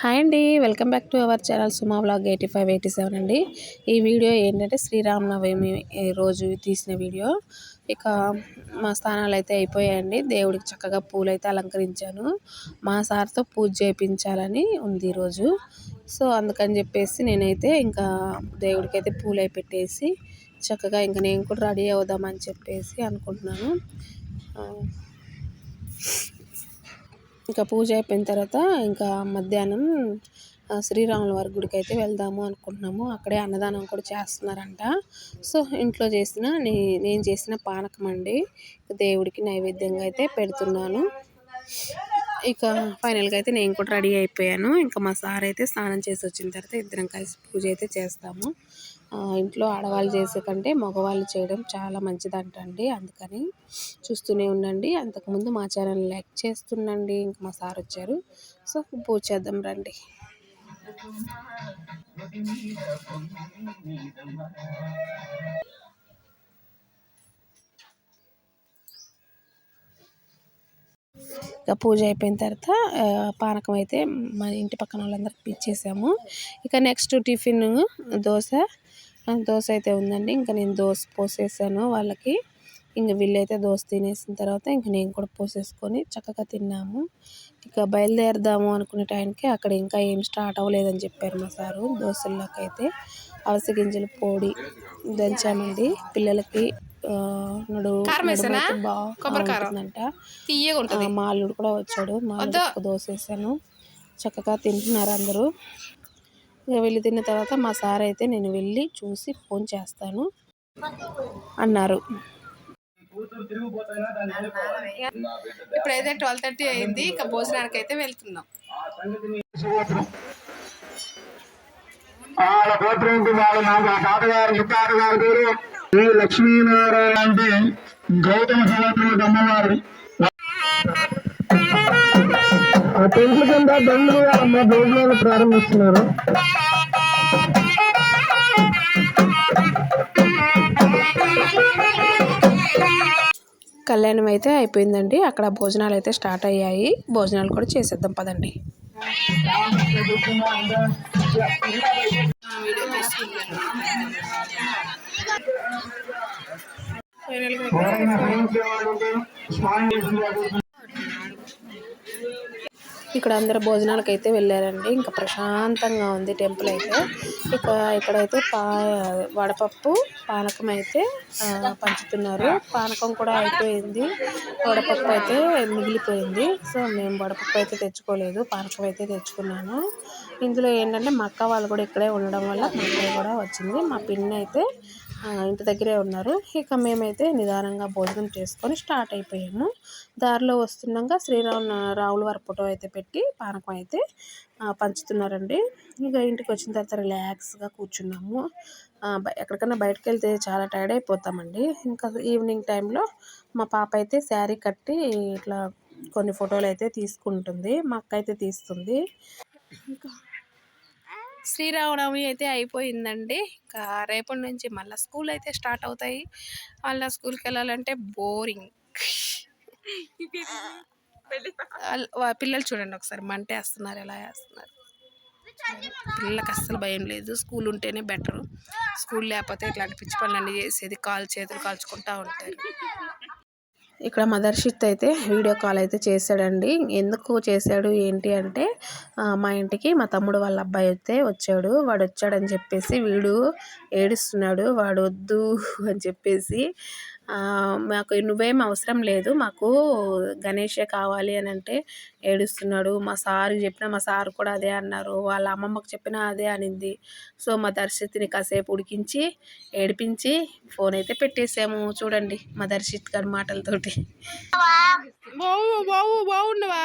Hi అండి welcome back to our channel Suma blog eighty five eighty seven అండి. ఈ video ఏంటంటే శ్రీరామనవమి రోజు తీసిన వీడియో. ఇక మా స్థానాలు అయితే అయిపోయాయండి. దేవుడికి చక్కగా పూలు అయితే అలంకరించాను. మా సార్తో పూజ చేయించాలని ఉంది ఈరోజు సో అందుకని చెప్పేసి నేనైతే ఇంకా దేవుడికి అయితే పూలు అయి పెట్టేసి చక్కగా ఇంకా నేను కూడా రెడీ అవుదామని చెప్పేసి అనుకుంటున్నాను. ఇంకా పూజ అయిపోయిన తర్వాత ఇంకా మధ్యాహ్నం శ్రీరాముల వారి గుడికి అయితే వెళ్దాము అనుకుంటున్నాము. అక్కడే అన్నదానం కూడా చేస్తున్నారంట. సో ఇంట్లో చేసిన నే నేను చేసిన పానకం అండి. దేవుడికి నైవేద్యంగా అయితే పెడుతున్నాను. ఇక ఫైనల్గా అయితే నేను కూడా రెడీ అయిపోయాను. ఇంకా మా సార్ అయితే స్నానం చేసి వచ్చిన తర్వాత ఇద్దరం కలిసి పూజ అయితే చేస్తాము. ఇంట్లో ఆడవాళ్ళు చేసే కంటే మగవాళ్ళు చేయడం చాలా మంచిదంటండి. అందుకని చూస్తూనే ఉండండి. అంతకుముందు మా ఛానల్ లైక్ చేస్తుండండి. ఇంకా మా సార్ వచ్చారు. సో పూజ చేద్దాం రండి. ఇక పూజ అయిపోయిన తర్వాత పానకం అయితే మా ఇంటి పక్కన వాళ్ళందరికి ఇచ్చేసాము. ఇక నెక్స్ట్ టిఫిన్ దోశ. దోశ అయితే ఉందండి. ఇంకా నేను దోశ పోసేసాను వాళ్ళకి. ఇంక వీళ్ళైతే దోశ తినేసిన తర్వాత ఇంక నేను కూడా పోసేసుకొని చక్కగా తిన్నాము. ఇక బయలుదేరదాము అనుకునే టైంకి అక్కడ ఇంకా ఏం స్టార్ట్ అవ్వలేదని చెప్పారు మా సారు దోశల్లోకి అయితే అలసి గింజల పొడి దంచామండి పిల్లలకి. నడు బాగుంటుందంట మా అల్లుడు కూడా వచ్చాడు. మా అల్లుడు దోశ వేసాను చక్కగా తింటున్నారు అందరూ. ఇక వెళ్ళి తిన్న తర్వాత మా సార్ అయితే నేను వెళ్ళి చూసి ఫోన్ చేస్తాను అన్నారు. ఇప్పుడైతే ట్వెల్వ్ థర్టీ అయింది. ఇక భోజనానికి అయితే వెళ్తున్నాం. వాళ్ళ గోత్రం వాళ్ళు నాకు ఆ తాతగారు పేరు ఈ లక్ష్మీనారాయణ అంటే గౌతమ సహోదరుడు అమ్మవారు. ఆ టెంట్ల కింద బంధువులు అమ్మ భోజనాలు ప్రారంభిస్తున్నారు. కళ్యాణం అయితే అయిపోయిందండి. అక్కడ భోజనాలు అయితే స్టార్ట్ అయ్యాయి. భోజనాలు కూడా చేసేద్దాం పదండి. ఇక్కడ అందరు భోజనాలకు అయితే వెళ్ళారండి. ఇంకా ప్రశాంతంగా ఉంది టెంపుల్ అయితే. ఇక్కడ ఇక్కడైతే పా వడపప్పు పానకం అయితే పంచుతున్నారు. పానకం కూడా అయిపోయింది. వడపప్పు అయితే మిగిలిపోయింది. సో మేము వడపప్పు అయితే తెచ్చుకోలేదు. పానకం అయితే తెచ్చుకున్నాను. ఇందులో ఏంటంటే మా అక్క వాళ్ళు కూడా ఇక్కడే ఉండడం వల్ల మా కూడా వచ్చింది. మా పిన్ని అయితే ఇంటి దగ్గరే ఉన్నారు. ఇక మేమైతే నిదానంగా భోజనం చేసుకొని స్టార్ట్ అయిపోయాము. దారిలో వస్తుండగా శ్రీరామ్ రావుల వారి ఫోటో అయితే పెట్టి పానకం అయితే పంచుతున్నారండి. ఇక ఇంటికి వచ్చిన తర్వాత రిలాక్స్గా కూర్చున్నాము. ఎక్కడికైనా బయటకు వెళ్తే చాలా టైర్డ్ అయిపోతామండి. ఇంకా ఈవినింగ్ టైంలో మా పాప అయితే శారీ కట్టి ఇట్లా కొన్ని ఫోటోలు అయితే తీసుకుంటుంది. మా అక్క అయితే తీస్తుంది. ఇంకా శ్రీరామనవమి అయితే అయిపోయిందండి. ఇంకా రేపటి నుంచి మళ్ళీ స్కూల్ అయితే స్టార్ట్ అవుతాయి. మళ్ళీ స్కూల్కి వెళ్ళాలంటే బోరింగ్. పిల్లలు చూడండి ఒకసారి. మంటే వేస్తున్నారు ఎలా వేస్తున్నారు. పిల్లలకి అస్సలు భయం లేదు. స్కూల్ ఉంటేనే బెటరు. స్కూల్ లేకపోతే ఇట్లాంటి పిచ్చి పనులన్నీ చేసేది కాలు చేతులు కాల్చుకుంటూ ఉంటారు. ఇక్కడ మదర్షిత్ అయితే వీడియో కాల్ అయితే చేశాడండి. ఎందుకు చేశాడు ఏంటి అంటే మా ఇంటికి మా తమ్ముడు వాళ్ళ అబ్బాయి అయితే వచ్చాడు. వాడు వచ్చాడని చెప్పేసి వీడు ఏడుస్తున్నాడు. వాడు వద్దు అని చెప్పేసి మాకు నువ్వేం అవసరం లేదు మాకు గణేషే కావాలి అని అంటే ఏడుస్తున్నాడు మా సార్ చెప్పిన మా సార్ కూడా అదే అన్నారు వాళ్ళ అమ్మమ్మకు చెప్పినా అదే అనింది సో మా దర్శిత్ని కాసేపు ఉడికించి ఏడిపించి ఫోన్ అయితే పెట్టేసాము చూడండి మా దర్శిత్ గారి మాటలతోటి బావు బావు బాగుండవా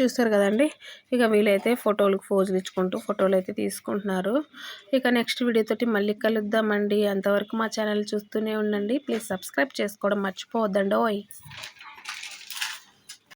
చూస్తారు కదండి? ఇక వీలైతే ఫోటోలకు ఫోజులు ఇచ్చుకుంటూ ఫోటోలు అయితే తీసుకుంటున్నారు. ఇక నెక్స్ట్ వీడియోతోటి మళ్ళీ కలుద్దామండి. అంతవరకు మా ఛానల్ చూస్తూనే ఉండండి. ప్లీజ్ సబ్స్క్రైబ్ చేసుకోవడం మర్చిపోవద్దండి ఓయ్